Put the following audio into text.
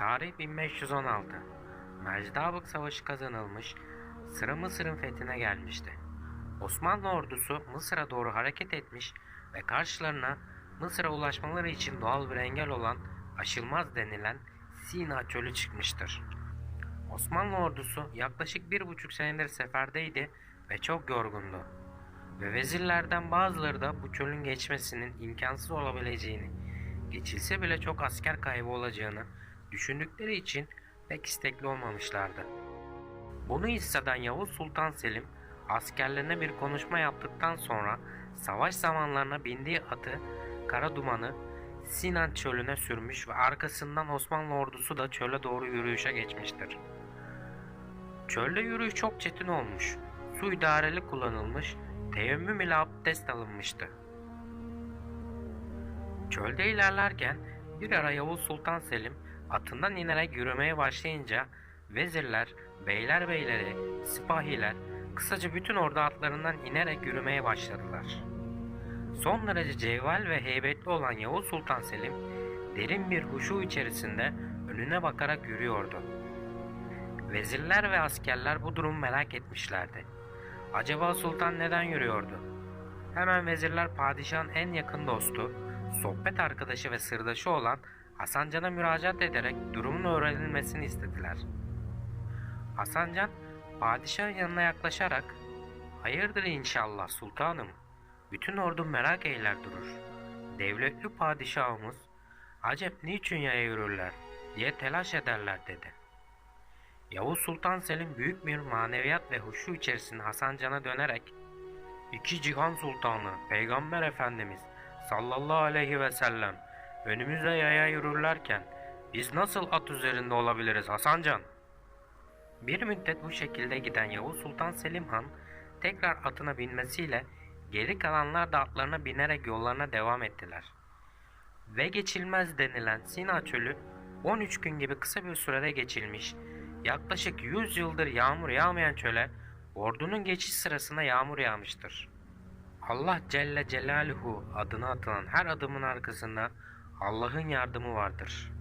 Tarih 1516. Mecdabık Savaşı kazanılmış, sıra Mısır'ın fethine gelmişti. Osmanlı ordusu Mısır'a doğru hareket etmiş ve karşılarına Mısır'a ulaşmaları için doğal bir engel olan aşılmaz denilen Sina çölü çıkmıştır. Osmanlı ordusu yaklaşık bir buçuk senedir seferdeydi ve çok yorgundu. Ve vezirlerden bazıları da bu çölün geçmesinin imkansız olabileceğini, geçilse bile çok asker kaybı olacağını düşündükleri için pek istekli olmamışlardı. Bunu hisseden Yavuz Sultan Selim askerlerine bir konuşma yaptıktan sonra savaş zamanlarına bindiği atı kara dumanı Sinan çölüne sürmüş ve arkasından Osmanlı ordusu da çöle doğru yürüyüşe geçmiştir. Çölde yürüyüş çok çetin olmuş. Su idareli kullanılmış, teyemmüm ile abdest alınmıştı. Çölde ilerlerken bir ara Yavuz Sultan Selim atından inerek yürümeye başlayınca vezirler, beyler beyleri, sipahiler, kısaca bütün ordu atlarından inerek yürümeye başladılar. Son derece cevval ve heybetli olan Yavuz Sultan Selim derin bir huşu içerisinde önüne bakarak yürüyordu. Vezirler ve askerler bu durumu merak etmişlerdi. Acaba sultan neden yürüyordu? Hemen vezirler padişahın en yakın dostu, sohbet arkadaşı ve sırdaşı olan Hasan Can'a müracaat ederek durumun öğrenilmesini istediler. Hasan Can, padişahın yanına yaklaşarak ''Hayırdır inşallah sultanım, bütün ordu merak eyler durur. Devletli padişahımız, acep niçin yaya yürürler diye telaş ederler.'' dedi. Yavuz Sultan Selim büyük bir maneviyat ve huşu içerisinde Hasan Can'a dönerek İki cihan sultanı Peygamber Efendimiz sallallahu aleyhi ve sellem önümüzde yaya yürürlerken biz nasıl at üzerinde olabiliriz Hasan Can? Bir müddet bu şekilde giden Yavuz Sultan Selim Han tekrar atına binmesiyle geri kalanlar da atlarına binerek yollarına devam ettiler. Ve geçilmez denilen Sina Çölü 13 gün gibi kısa bir sürede geçilmiş, yaklaşık 100 yıldır yağmur yağmayan çöle ordunun geçiş sırasında yağmur yağmıştır. Allah Celle Celaluhu adına atılan her adımın arkasında Allah'ın yardımı vardır.''